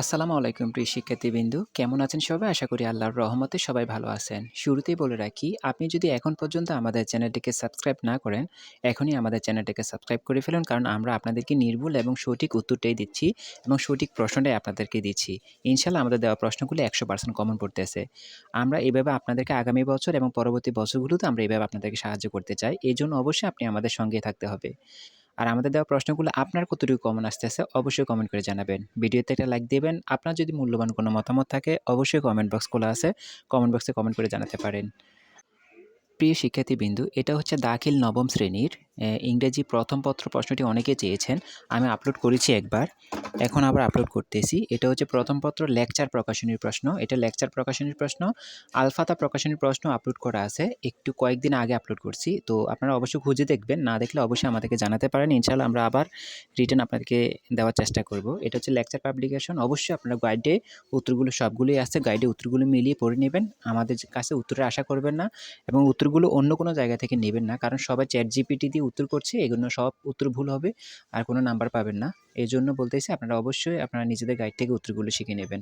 আসসালামু আলাইকুম প্রিয় শিক্ষার্থীবৃন্দু। কেমন আছেন সবাই? আশা করি আল্লাহর রহমতে সবাই ভালো আছেন। শুরুতেই বলে রাখি, আপনি যদি এখন পর্যন্ত আমাদের চ্যানেলটিকে সাবস্ক্রাইব না করেন, এখনই আমাদের চ্যানেলটিকে সাবস্ক্রাইব করে ফেলুন, কারণ আমরা আপনাদেরকে নির্ভুল এবং সঠিক উত্তরটাই দিচ্ছি এবং সঠিক প্রশ্নটাই আপনাদেরকে দিচ্ছি। ইনশাল্লাহ আমাদের দেওয়া প্রশ্নগুলো একশো পার্সেন্ট কমন পড়তেছে। আমরা এভাবে আপনাদেরকে আগামী বছর এবং পরবর্তী বছরগুলোতে আমরা এভাবে আপনাদেরকে সাহায্য করতে চাই। এই জন্য অবশ্যই আপনি আমাদের সঙ্গে থাকতে হবে। আর আমাদের দেওয়া প্রশ্নগুলো আপনার কতটুকু কমন আসতেছে, অবশ্যই কমেন্ট করে জানাবেন। ভিডিওতে একটা লাইক দেবেন, আপনার যদি মূল্যবান কোনো মতামত থাকে, অবশ্যই কমেন্ট বক্স খোলা আছে কমেন্ট বক্সে কমেন্ট করে জানাতে পারেন। প্রিয় শিক্ষার্থী বিন্দু এটা হচ্ছে দাখিল নবম শ্রেণির ইংরেজি প্রথম পত্র প্রশ্নটি অনেকে চেয়েছেন, আমি আপলোড করেছি একবার। এখন আবার আপলোড করতেছি। এটা হচ্ছে প্রথম পত্র লেকচার প্রকাশনীর প্রশ্ন। এটা লেকচার প্রকাশনীর প্রশ্ন। আলফাতা প্রকাশনীর প্রশ্ন আপলোড করা আছে। একটু কয়েকদিন আগে আপলোড করছি। তো আপনারা অবশ্যই খুঁজে দেখবেন। না দেখলে অবশ্যই আমাদেরকে জানাতে পারেন। ইনশাআল্লাহ আমরা আবার রিটার্ন আপনাদেরকে দেওয়ার চেষ্টা করব। এটা হচ্ছে লেকচার পাবলিকেশন অবশ্যই আপনারা গাইডে উত্তরগুলো সবগুলোই আছে। গাইডে উত্তরগুলো মিলিয়ে পড়ে নেবেন। আমাদের কাছে উত্তরের আশা করবেন না এবং উত্তরগুলো অন্য কোনো জায়গা থেকে নেবেন না। কারণ সবাই চ্যাট জিপিটি দিয়ে উত্তর করছে, এগুলো সব উত্তর ভুল হবে, আর কোনো নাম্বার পাবেন না। এই জন্য বলতেছি আপনারা অবশ্যই আপনারা নিজেদের গাইড থেকে উত্তরগুলো শিখে নেবেন।